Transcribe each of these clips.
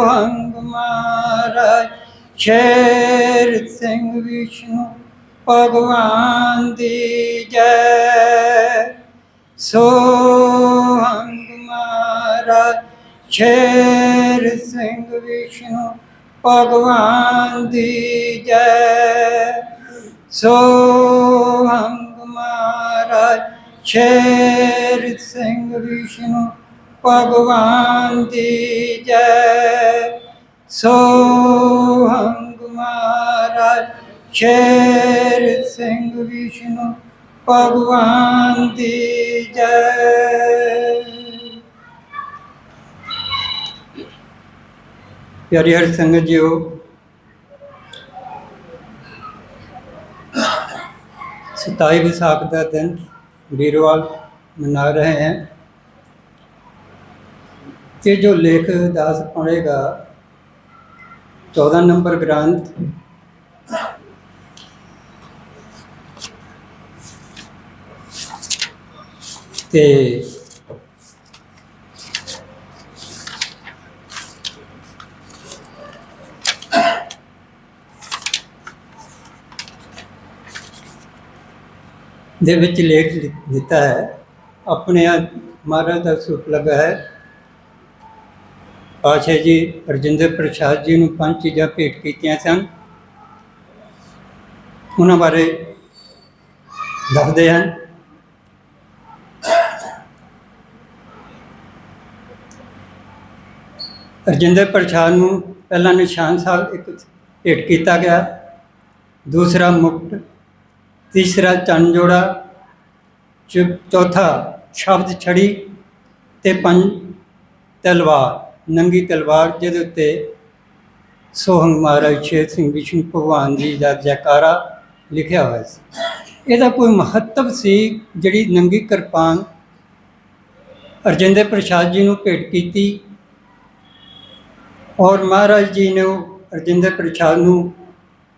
ਸੋਹੰਗ ਮਹਾਰਾਜ ਸ਼ੇਰ ਸਿੰਘ ਵਿਸ਼ਨੂੰ ਭਗਵਾਨ ਦੀ ਜੈ ਸੋਹੰਗ ਮਹਾਰਾਜ ਸ਼ੇਰ ਸਿੰਘ ਵਿਸ਼ਨੂੰ ਭਗਵਾਨ ਦੀ ਜੈ ਸੋਹੰਗ ਮਹਾਰਾਜ ਸ਼ੇਰ ਸਿੰਘ ਵਿਸ਼ਨੂੰ ਭਗਵਾਨ ਦੀ ਜੈ। ਸੋਹੰਗ ਮਹਾਰਾਜ, ਸ਼ੇਰ ਸਿੰਘ ਵਿਸ਼ਨੂੰ, ਭਗਵਾਨ ਦੀ ਜੈ। ਪਿਆਰੀ ਹਰ ਸੰਗਤ ਜੀਓ, ਸਤਾਈ ਵਿਸਾਖ ਦਾ ਦਿਨ ਵੀਰਵਾਰ ਮਨਾ ਰਹੇ हैं ਇਹ ਜੋ ਲੇਖ ਦਾਸ ਪੜੇਗਾ 14 ਨੰਬਰ ਗ੍ਰੰਥ। ਤੇ ਦੇ ਵਿੱਚ ਲੇਖ ਦਿੱਤਾ ਹੈ, ਆਪਣੇ ਆ ਮਹਾਰਾਜ ਦਾ ਸੁਖ ਲਗਾ ਹੈ। ਪਾਸ਼ਾ ਜੀ, ਰਜਿੰਦਰ ਪ੍ਰਸਾਦ ਜੀ ਨੂੰ ਪੰਜ ਚੀਜ਼ਾਂ ਭੇਟ ਕੀਤੀਆਂ ਸਨ। ਉਹਨਾਂ ਬਾਰੇ ਦੱਸਦੇ ਹਨ। ਰਜਿੰਦਰ ਪ੍ਰਸਾਦ ਨੂੰ ਪਹਿਲਾ ਨਿਸ਼ਾਨ ਸਾਹਿਬ ਇੱਕ ਭੇਟ ਕੀਤਾ ਗਿਆ। ਦੂਸਰਾ ਮੁਕਟ ਤੀਸਰਾ ਚੰਨ ਜੋੜਾ ਚੌ- ਚੌਥਾ ਸ਼ਬਦ ਛੜੀ ਤੇ ਪੰਜ ਤਲਵਾਰ। ਨੰਗੀ ਤਲਵਾਰ ਜਿਹਦੇ ਉੱਤੇ ਸੋਹੰਗ ਮਹਾਰਾਜ ਸ਼ੇਰ ਸਿੰਘ ਵਿਸ਼ਨੂੰ ਭਗਵਾਨ ਜੀ ਦਾ ਜੈਕਾਰਾ ਲਿਖਿਆ ਹੋਇਆ ਸੀ। ਇਹਦਾ ਕੋਈ ਮਹੱਤਵ ਸੀ ਜਿਹੜੀ ਨੰਗੀ ਕਿਰਪਾਨ ਅਰਜਿੰਦਰ ਪ੍ਰਸਾਦ ਜੀ ਨੂੰ ਭੇਟ ਕੀਤੀ ਔਰ ਮਹਾਰਾਜ ਜੀ ਨੇ ਉਹ ਅਰਜਿੰਦਰ ਪ੍ਰਸਾਦ ਨੂੰ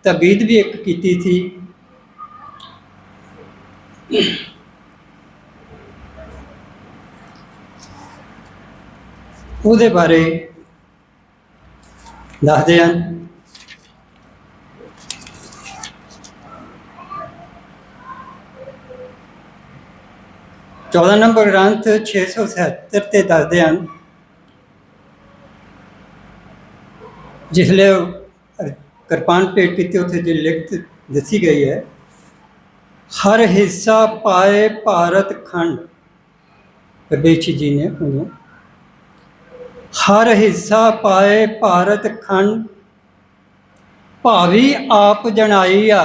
ਤਬੀਦ ਵੀ ਇੱਕ ਕੀਤੀ ਸੀ। ਉਹਦੇ ਬਾਰੇ ਦੱਸਦੇ ਹਨ। ਚੌਦਾਂ ਨੰਬਰ ਗ੍ਰੰਥ 677 ਤੇ ਦੱਸਦੇ ਹਨ। ਜਿਸਲੇ ਕਿਰਪਾਨ ਭੇਟ ਕੀਤੀ ਉੱਥੇ ਜੇ ਲਿਖਤ ਦੱਸੀ ਗਈ ਹੈ। ਹਰ ਹਿੱਸਾ ਪਾਏ ਭਾਰਤ ਖੰਡ। ਪ੍ਰਵੇਸ਼ ਜੀ ਨੇ ਉਹਨੂੰ ਹਰ ਹਿੱਸਾ ਪਾਏ ਭਾਰਤ ਖੰਡ, ਭਾਵੀ ਆਪ ਜਣਾਈਆ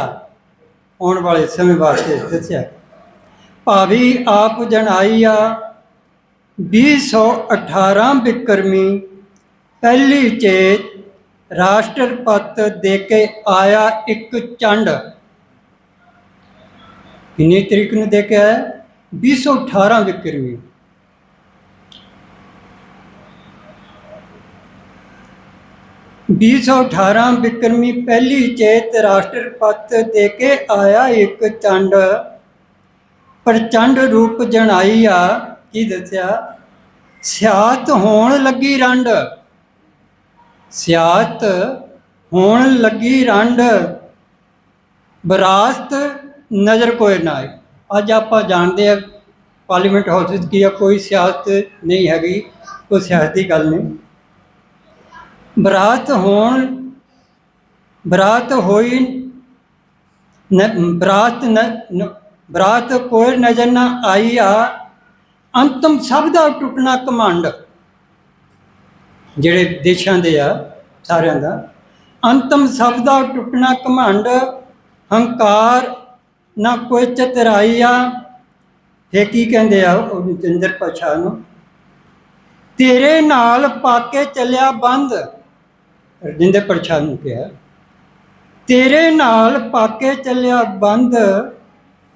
ਆਉਣ ਵਾਲੇ ਸਮੇਂ ਵਾਸਤੇ ਦੱਸਿਆ ਭਾਵੀ ਆਪ ਜਣਾਈਆ 218 ਬਿਕਰਮੀ ਪਹਿਲੀ ਚੇਤ ਰਾਸ਼ਟਰਪਤ ਦੇ ਕੇ ਆਇਆ ਇੱਕ ਚੰਡ। ਕਿੰਨੀ ਤਰੀਕ ਨੂੰ ਦੇ ਕੇ ਆਇਆ? 218 ਬਿਕਰਮੀ। ਵੀਹ ਸੌ ਅਠਾਰਾਂ ਬਿਕਰਮੀ ਪਹਿਲੀ ਚੇਤ ਰਾਸ਼ਟਰਪਤ ਦੇ ਕੇ ਆਇਆ ਇੱਕ ਚੰਡ। ਪ੍ਰਚੰਡ ਰੂਪ ਜਣਾਈ ਆ, ਕੀ ਦੱਸਿਆ? ਸਿਆਤ ਹੋਣ ਲੱਗੀ ਰੰਡ। ਸਿਆਤ ਹੋਣ ਲੱਗੀ ਰੰਡ। ਬਰਾਸਤ ਨਜ਼ਰ ਕੋਈ ਨਾ ਆਏ ਅੱਜ ਆਪਾਂ ਜਾਣਦੇ ਆ ਪਾਰਲੀਮੈਂਟ ਹਾਊਸ ਵਿੱਚ ਕੀ ਆ, ਕੋਈ ਸਿਆਸਤ ਨਹੀਂ ਹੈਗੀ, ਕੋਈ ਸਿਆਸਤ ਦੀ ਗੱਲ ਨਹੀਂ। ਬਰਾਤ ਹੋਣ, ਬਰਾਤ ਹੋਈ ਬਰਾਤ ਨ ਬਰਾਤ ਕੋਈ ਨਜ਼ਰ ਨਾ ਆਈ ਆ। ਅੰਤਮ ਸਭ ਦਾ ਟੁੱਟਣਾ ਕਮੰਡ ਜਿਹੜੇ ਦੇਸ਼ਾਂ ਦੇ ਆ, ਸਾਰਿਆਂ ਦਾ। ਅੰਤਮ ਸਭ ਦਾ ਟੁੱਟਣਾ ਕਮੰਡ ਹੰਕਾਰ ਨਾ ਕੋਈ ਚਤਰਾਈ ਆ। ਫੇ ਕੀ ਕਹਿੰਦੇ ਆ ਉਹ ਜਿੰਦਰ ਪਛਾ ਨੂੰ? ਤੇਰੇ ਨਾਲ ਪਾ ਕੇ ਚੱਲਿਆ ਬੰਦ। ਰਜਿੰਦਰ ਪ੍ਰਸਾਦ ਨੂੰ ਕਿਹਾ, ਤੇਰੇ ਨਾਲ ਪਾਕੇ ਚੱਲਿਆ ਬੰਦ,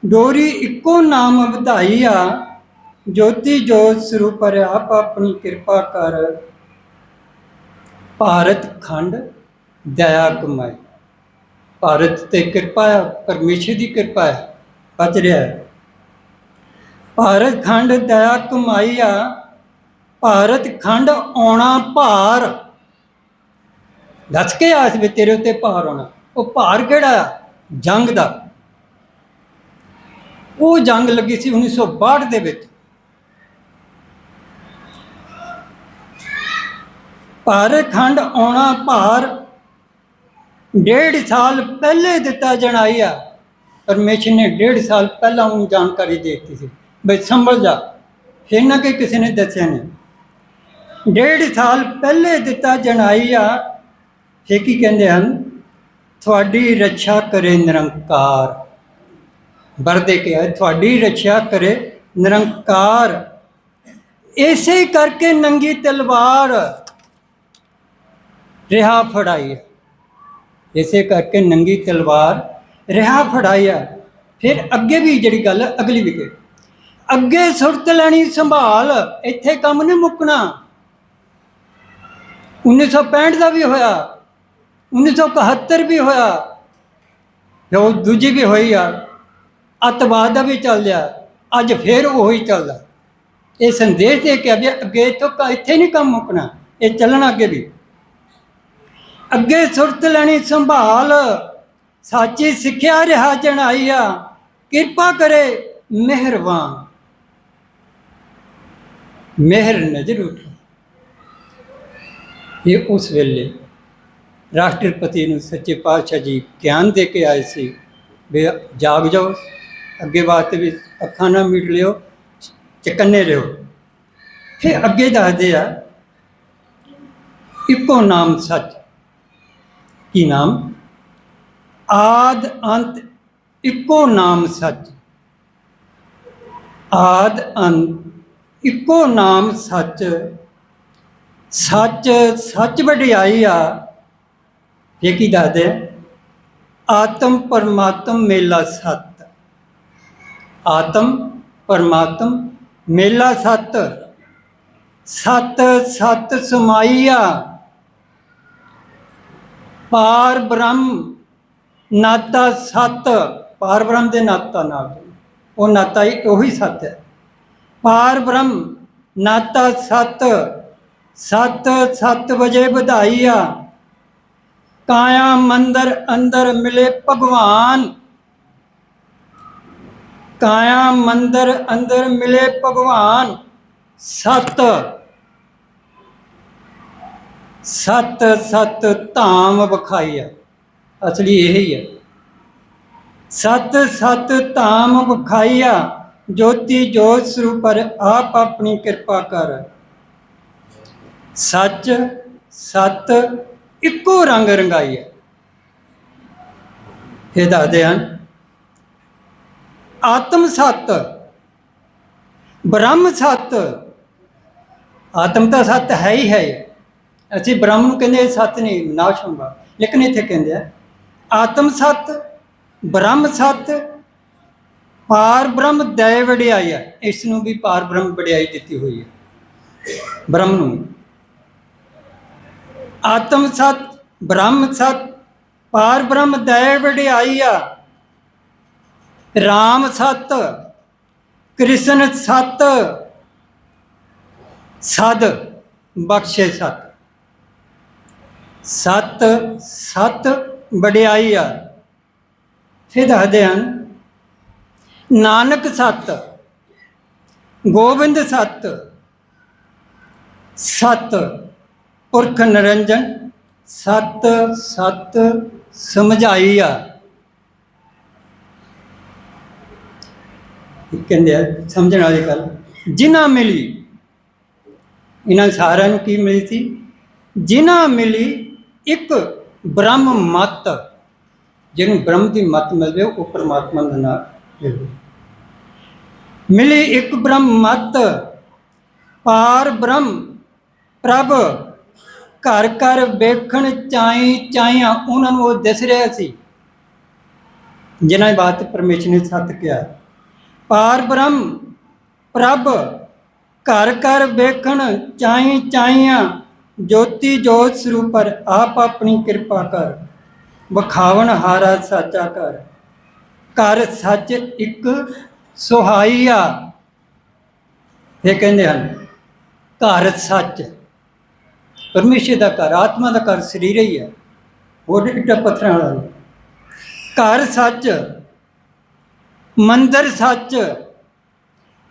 ਡੋਰੀ ਇੱਕੋ ਨਾਮ ਵਧਾਈ ਆ, ਜੋਤੀ ਜੋਤ ਸਰੂਪ ਆਪ ਆਪਣੀ ਕਿਰਪਾ ਕਰ। ਭਾਰਤ ਖੰਡ, ਦਇਆ ਕਮਾਈ। ਭਾਰਤ ਤੇ ਕਿਰਪਾ ਹੈ ਪਰਮੇਸ਼ਰ ਦੀ ਕਿਰਪਾ ਹੈ ਬਚ ਰਿਹਾ ਹੈ। ਭਾਰਤ ਖੰਡ, ਦਇਆ ਕਮਾਈ ਆ, ਭਾਰਤ ਖੰਡ ਆਉਣਾ ਭਾਰ। ਦੱਸ ਕੇ ਆਸ ਵਿੱਚ ਤੇਰੇ ਉੱਤੇ ਭਾਰ ਆਉਣਾ। ਉਹ ਭਾਰ ਕਿਹੜਾ ਆ? ਜੰਗ ਦਾ। ਉਹ ਜੰਗ ਲੱਗੀ ਸੀ 1962 ਦੇ ਵਿੱਚ। ਭਾਰ ਖੰਡ ਆਉਣਾ ਭਾਰ ਡੇਢ ਸਾਲ ਪਹਿਲੇ ਦਿੱਤਾ ਜਣਾਈ ਆ। ਪਰਮੇਸ਼ਰ ਨੇ ਡੇਢ ਸਾਲ ਪਹਿਲਾਂ ਉਹਨੂੰ ਜਾਣਕਾਰੀ ਦੇ ਦਿੱਤੀ ਸੀ। ਬਈ ਸੰਭਲ ਜਾ। ਫਿਰ ਨਾ ਕਿ ਕਿਸੇ ਨੇ ਦੱਸਿਆ ਨਹੀਂ। ਡੇਢ ਸਾਲ ਪਹਿਲੇ ਦਿੱਤਾ ਜਣਾਈ ਆ। ਫਿਰ ਕੀ ਕਹਿੰਦੇ ਹਨ? ਤੁਹਾਡੀ ਰੱਖਿਆ ਕਰੇ ਨਿਰੰਕਾਰ। ਵਰਦੇ ਕਿਹਾ ਤੁਹਾਡੀ ਰੱਖਿਆ ਕਰੇ ਨਿਰੰਕਾਰ। ਇਸੇ ਕਰਕੇ ਨੰਗੀ ਤਲਵਾਰ ਰਿਹਾ ਫੜਾਈ ਇਸੇ ਕਰਕੇ ਨੰਗੀ ਤਲਵਾਰ ਰਿਹਾ ਫੜਾਈ ਹੈ। ਫਿਰ ਅੱਗੇ ਵੀ ਜਿਹੜੀ ਗੱਲ ਅਗਲੀ ਵੀ ਕਿ ਅੱਗੇ ਸੁਰਤ ਲੈਣੀ ਸੰਭਾਲ, ਇੱਥੇ ਕੰਮ ਨਹੀਂ ਮੁੱਕਣਾ। 1965 ਦਾ ਵੀ ਹੋਇਆ। 1971 ਵੀ ਹੋਇਆ। ਤੇ ਉਹ ਦੂਜੀ ਵੀ ਹੋਈ ਆ। ਅੱਤਵਾਦ ਦਾ ਵੀ ਚੱਲ ਰਿਹਾ। ਅੱਜ ਫੇਰ ਉਹੀ ਚੱਲਦਾ ਇਹ ਸੰਦੇਸ਼ ਦੇ ਕੇ ਅੱਗੇ ਅੱਗੇ ਤੋਂ ਇੱਥੇ ਨਹੀਂ ਕੰਮ ਮੁੱਕਣਾ। ਇਹ ਚੱਲਣਾ ਅੱਗੇ ਵੀ। ਅੱਗੇ ਸੁਰਤ ਲੈਣੀ ਸੰਭਾਲ। ਸਾਚੀ ਸਿੱਖਿਆ ਰਿਹਾ ਜਣਾਈ ਆ ਕਿਰਪਾ ਕਰੇ ਮਿਹਰਬਾਨ। ਮਿਹਰ ਨਜ਼ਰ ਉਠਾ। ਇਹ ਉਸ ਵੇਲੇ ਰਾਸ਼ਟਰਪਤੀ ਨੂੰ ਸੱਚੇ ਪਾਤਸ਼ਾਹ ਜੀ ਗਿਆਨ ਦੇ ਕੇ ਆਏ ਸੀ, ਵੀ ਜਾਗ ਜਾਓ, ਅੱਗੇ ਵਾਸਤੇ ਵੀ ਅੱਖਾਂ ਨਾ ਮੀਟ ਲਿਓ, ਚਕੰਨੇ ਰਹੋ। ਫਿਰ ਅੱਗੇ ਦੱਸਦੇ ਆ, ਇੱਕੋ ਨਾਮ ਸੱਚ। ਕੀ ਨਾਮ? ਆਦ ਅੰਤ ਇੱਕੋ ਨਾਮ ਸੱਚ। ਆਦ ਅੰਤ ਇੱਕੋ ਨਾਮ ਸੱਚ। ਸੱਚ ਸੱਚ ਵਡਿਆਈ ਆ ਇਹ ਕੀ ਦੱਸਦੇ ਆਤਮ ਪਰਮਾਤਮ ਮੇਲਾ ਸਤ। ਆਤਮ ਪਰਮਾਤਮ ਮੇਲਾ ਸਤ। ਸਤ ਸਤ ਸਮਾਈਆ। ਪਾਰ ਬ੍ਰਹਮ ਨਾਤਾ ਸਤ। ਪਾਰ ਬ੍ਰਹਮ ਦੇ ਨਾਤਾ ਨਾਲ। ਉਹ ਨਾਤਾ ਹੀ ਉਹੀ ਸਤ ਹੈ। ਪਾਰ ਬ੍ਰਹਮ ਨਾਤਾ ਸਤ। ਸਤ ਸਤ ਵਜੇ ਵਧਾਈਆ। ਕਾਇਆ ਮੰਦਰ ਅੰਦਰ ਮਿਲੇ ਭਗਵਾਨ। ਕਾਇਆ ਮੰਦਰ ਅੰਦਰ ਮਿਲੇ ਭਗਵਾਨ। ਸਤ। ਸਤ ਸਤ ਧਾਮ ਵਿਖਾਈਆ ਅਸਲੀ ਇਹ ਹੀ ਹੈ। ਸਤ ਸਤ ਧਾਮ ਵਿਖਾਈਆ ਜੋਤੀ ਜੋਤ ਸਰੂਪਰ ਆਪ ਆਪਣੀ ਕਿਰਪਾ ਕਰ। ਸੱਚ, ਸਤ ਇੱਕੋ ਰੰਗ ਰੰਗਾਈ ਹੈ। ਇਹ ਦੱਸਦੇ ਹਨ, ਆਤਮ ਸਤ, ਬ੍ਰਹਮ ਸਤ। ਆਤਮ ਤਾਂ ਸਤ ਹੈ ਹੀ ਹੈ। ਅਸੀਂ ਬ੍ਰਹਮ ਨੂੰ ਕਹਿੰਦੇ ਸਤ ਨਹੀਂ, ਨਾਸ਼ ਹੁੰਦਾ। ਲੇਕਿਨ ਇੱਥੇ ਕਹਿੰਦੇ ਆ, ਆਤਮ ਸਤ, ਬ੍ਰਹਮ ਸਤ, ਪਾਰ ਬ੍ਰਹਮ ਦਇ ਵਡਿਆਈ ਹੈ। ਇਸ ਨੂੰ ਵੀ ਪਾਰ ਬ੍ਰਹਮ ਵਡਿਆਈ ਦਿੱਤੀ ਹੋਈ ਹੈ। ਬ੍ਰਹਮ ਨੂੰ ਆਤਮ ਸਤ, ਬ੍ਰਹਮ ਸਤ, ਪਾਰ ਬ੍ਰਹਮ ਦਇ ਵਡਿਆਈ ਆ ਰਾਮ ਸਤ, ਕ੍ਰਿਸ਼ਨ ਸਤ, ਸਦ, ਬਖਸ਼ੇ ਸਤ। ਸਤ ਸਤ ਵਡਿਆਈ ਆ ਫਿਰ ਦੱਸਦੇ ਹਨ, ਨਾਨਕ ਸਤ, ਗੋਬਿੰਦ ਸਤ ਸਤ ਪੁਰਖ ਨਿਰੰਜਨ, ਸਤ ਸਤ ਸਮਝਾਈ ਇਹ ਕਹਿੰਦੇ ਆ, ਸਮਝਣ ਵਾਲੀ ਗੱਲ, ਜਿਨ੍ਹਾਂ ਮਿਲੀ, ਇਹਨਾਂ ਸਾਰਿਆਂ ਨੂੰ ਕੀ ਮਿਲੀ ਸੀ? ਜਿਨ੍ਹਾਂ ਮਿਲੀ ਇੱਕ ਬ੍ਰਹਮ ਮਤ, ਜਿਹਨੂੰ ਬ੍ਰਹਮ ਦੀ ਮਤ ਮਿਲ ਉਹ ਪਰਮਾਤਮਾ ਦੇ ਨਾਲ ਮਿਲਦਾ। ਮਿਲੀ ਇੱਕ ਬ੍ਰਹਮ ਮਤ, ਪਾਰ ਬ੍ਰਹਮ ਪ੍ਰਭ ਘਰ ਘਰ ਵੇਖਣ ਚਾਈ ਚਾਈਆਂ ਉਹਨਾਂ ਨੂੰ ਉਹ ਦਿਸ ਰਿਹਾ ਸੀ। ਜਿਨ੍ਹਾਂ ਦੀ ਬਾਤ ਪਰਮੇਸ਼ਰ ਨੇ ਸੱਤ ਕਿਹਾ। ਪਾਰ ਬ੍ਰਹਮ, ਪ੍ਰਭ, ਘਰ ਘਰ ਵੇਖਣ ਚਾਈ ਚਾਈਆਂ, ਜੋਤੀ ਜੋਤ ਸਰੂਪਰ ਆਪ ਆਪਣੀ ਕਿਰਪਾ ਕਰ। ਵਖਾਵਣ ਹਾਰਾ ਸਾਚਾ ਕਰ। ਕਰ ਸੱਚ ਇੱਕ ਸੁਹਾਈਆ ਇਹ ਕਹਿੰਦੇ ਹਨ, ਘਰ ਸੱਚ। ਪਰਮੇਸ਼ਰ ਦਾ ਘਰ, ਆਤਮਾ ਦਾ ਘਰ ਸਰੀਰ ਹੀ ਹੈ। ਹੋਰ ਇੱਟਾਂ ਪੱਥਰਾਂ ਵਾਲਾ ਨਹੀਂ। ਘਰ ਸੱਚ, ਮੰਦਰ ਸੱਚ,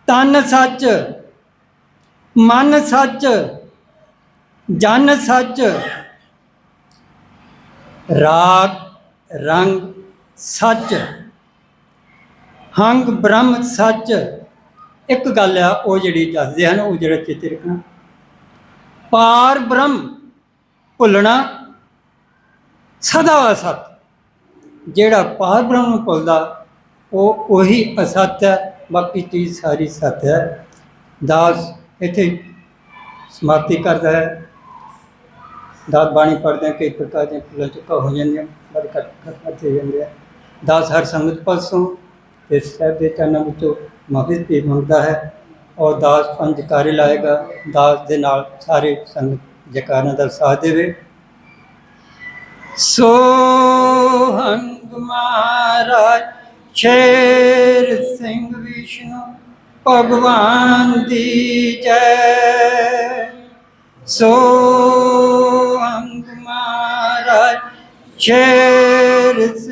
ਤਨ ਸੱਚ, ਮਨ ਸੱਚ, ਜਨ ਸੱਚ, ਰਾਗ, ਰੰਗ ਸੱਚ, ਹੰਗ ਬ੍ਰਹਮ ਸੱਚ। ਇੱਕ ਗੱਲ ਆ, ਉਹ ਜਿਹੜੀ ਦੱਸਦੇ ਹਨ, ਉਹ ਜਿਹੜਾ ਚੇਤੇ ਰੱਖਣਾ। ਪਾਰ ਬ੍ਰਹਮ ਭੁੱਲਣਾ ਸਦਾ ਅਸਤ। ਜਿਹੜਾ ਪਾਰ ਬ੍ਰਹਮ ਨੂੰ ਭੁੱਲਦਾ ਉਹ ਉਹੀ ਅਸਤ ਹੈ। ਬਾਕੀ ਚੀਜ਼ ਸਾਰੀ ਸਤ ਹੈ। ਦਾਸ ਇੱਥੇ ਸਮਾਪਤੀ ਕਰਦਾ ਹੈ। ਦਾਤ ਬਾਣੀ ਪੜ੍ਹਦੇ ਹਾਂ, ਕਈ ਪ੍ਰਕਾਰ ਦੀਆਂ ਫੁੱਲਾਂ ਚੁੱਕਾ ਹੋ ਜਾਂਦੀਆਂ ਬੜ ਕੱਟ ਕੱਟ ਜਾਂਦੇ ਆ ਦਾਸ ਹਰ ਸੰਗਤ ਪਾਸੋਂ ਤੇ ਸਾਹਿਬ ਦੇ ਚਰਨਾਂ ਵਿੱਚੋਂ ਮਾਫੀ ਵੀ ਮੰਗਦਾ ਹੈ। ਔਰ ਦਾਸ ਪੰਜ ਕਾਰੇ ਲਾਏਗਾ, ਦਾਸ ਦੇ ਨਾਲ ਸਾਰੇ ਸੰਗਤ ਜਕਾਰਾਂ ਦਾ ਸਾਥ ਦੇਵੇ। ਸੋ ਹੰਗ ਮਹਾਰਾਜ, ਸ਼ੇਰ ਸਿੰਘ ਵਿਸ਼ਨੂੰ, ਭਗਵਾਨ ਦੀ ਜੈ। ਸੋ ਹੰਗ ਮਹਾਰਾਜ, ਸ਼ੇਰ ਸਿੰਘ